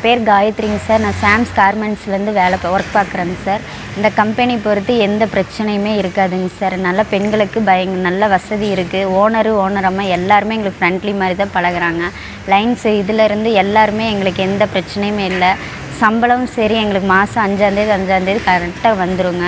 என் பேர் காயத்ரிங்க சார். நான் சாம்ஸ் கார்மெண்ட்ஸ்லேருந்து வேலை ஒர்க் பார்க்குறேங்க சார். இந்த கம்பெனி பொறுத்து எந்த பிரச்சனையுமே இருக்காதுங்க சார். நல்ல பெண்களுக்கு பயங்க நல்ல வசதி இருக்குது ஓனரு ஓனர் அம்மா எல்லாருமே எங்களுக்கு ஃப்ரெண்ட்லி மாதிரி தான் பழகுறாங்க. லைன்ஸ் இதிலேருந்து எல்லாருமே எங்களுக்கு எந்த பிரச்சனையுமே இல்லை. சம்பளம் சரி எங்களுக்கு மாதம் அஞ்சாந்தேதி அஞ்சாந்தேதி கரெக்டாக வந்துடுங்க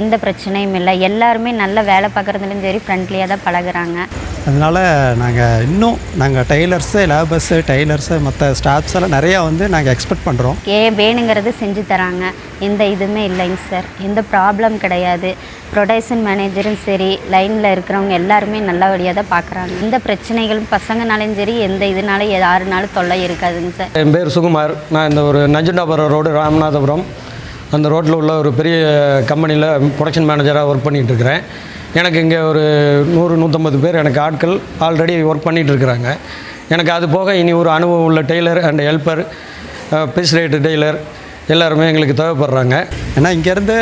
எந்த பிரச்சனையும் இல்லை. எல்லாருமே நல்ல வேலை பார்க்குறதுலேயும் சரி ஃப்ரெண்ட்லியாக தான் பழகுறாங்க. அதனால் நாங்கள் இன்னும் நாங்கள் டெய்லர்ஸு லேபர்ஸு டெய்லர்ஸு மற்ற ஸ்டாஃப்ஸ் எல்லாம் நிறையா வந்து நாங்கள் எக்ஸ்பெக்ட் பண்ணுறோம் ஏ வேணுங்கிறது செஞ்சு தராங்க. எந்த இதுவுமே இல்லைங்க சார். எந்த ப்ராப்ளம் கிடையாது. ப்ரொடக்ஷன் மேனேஜரும் சரி லைனில் இருக்கிறவங்க எல்லாருமே நல்லபடியாக தான் பார்க்குறாங்க எந்த பிரச்சனைகளும் பசங்கனாலும் சரி எந்த இதுனாலும் யாருனாலும் தொல்லை இருக்காதுங்க சார். என் பேர் சுகுமார். நான் இந்த ஒரு நஞ்சுண்டாபுரம் ரோடு ராமநாதபுரம். அந்த ரோட்டில் உள்ள ஒரு பெரிய கம்பெனியில் ப்ரொடக்ஷன் மேனேஜராக ஒர்க் பண்ணிகிட்டு இருக்கிறேன். எனக்கு இங்கே ஒரு நூறு நூற்றம்பது பேர் எனக்கு ஆட்கள் ஆல்ரெடி ஒர்க் பண்ணிகிட்டு இருக்கிறாங்க எனக்கு அது போக இனி ஒரு அனுபவம் உள்ள tailor and helper piece rate tailor எல்லாருமே எங்களுக்கு தேவைப்படுறாங்க. ஏன்னா இங்கேருந்து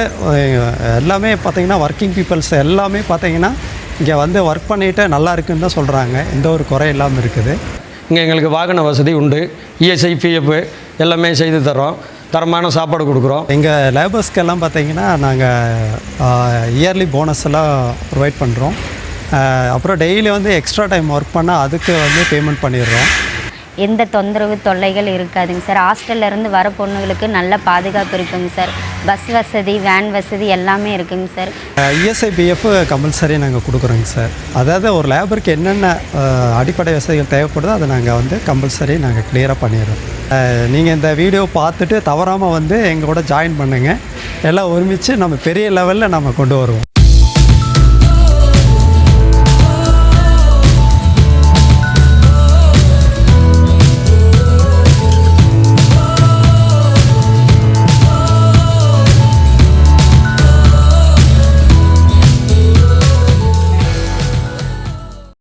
எல்லாமே பார்த்தீங்கன்னா ஒர்க்கிங் பீப்புள்ஸ் எல்லாமே பார்த்தீங்கன்னா இங்கே வந்து ஒர்க் பண்ணிட்டு நல்லா இருக்குன்னு தான் சொல்கிறாங்க எந்த ஒரு குறை இல்லாமல் இருக்குது. இங்கே எங்களுக்கு வாகன வசதி உண்டு. E இஎஸ்ஐ பிஎஃப் எல்லாமே செய்து தரோம் தரமான சாப்பாடு கொடுக்குறோம். எங்கள் லேபர்ஸ்க்கெல்லாம் பார்த்தீங்கன்னா நாங்கள் இயர்லி போனஸ் எல்லாம் ப்ரொவைட் பண்ணுறோம் அப்புறம் டெய்லி வந்து எக்ஸ்ட்ரா டைம் ஒர்க் பண்ணால் அதுக்கு வந்து பேமெண்ட் பண்ணிடுறோம். எந்த தொந்தரவு தொல்லைகள் இருக்காதுங்க சார். ஹாஸ்டல்லேருந்து வர பொண்ணுங்களுக்கு நல்ல பாதுகாப்பு இருக்குங்க சார். பஸ் வசதி வேன் வசதி எல்லாமே இருக்குங்க சார். இஎஸ்ஐபிஎஃப் கம்பல்சரி நாங்கள் கொடுக்குறோங்க சார். அதாவது ஒரு லேபருக்கு என்னென்ன அடிப்படை வசதிகள் தேவைப்படுதோ அதை நாங்கள் வந்து கம்பல்சரி நாங்கள் கிளியராக பண்ணிடுறோம். நீங்கள் இந்த வீடியோ பார்த்துட்டு தவறாமல் வந்து எங்களோட ஜாயின் பண்ணுங்கள் எல்லாம் ஒருமித்து நம்ம பெரிய லெவலில் நம்ம கொண்டு வருவோம்.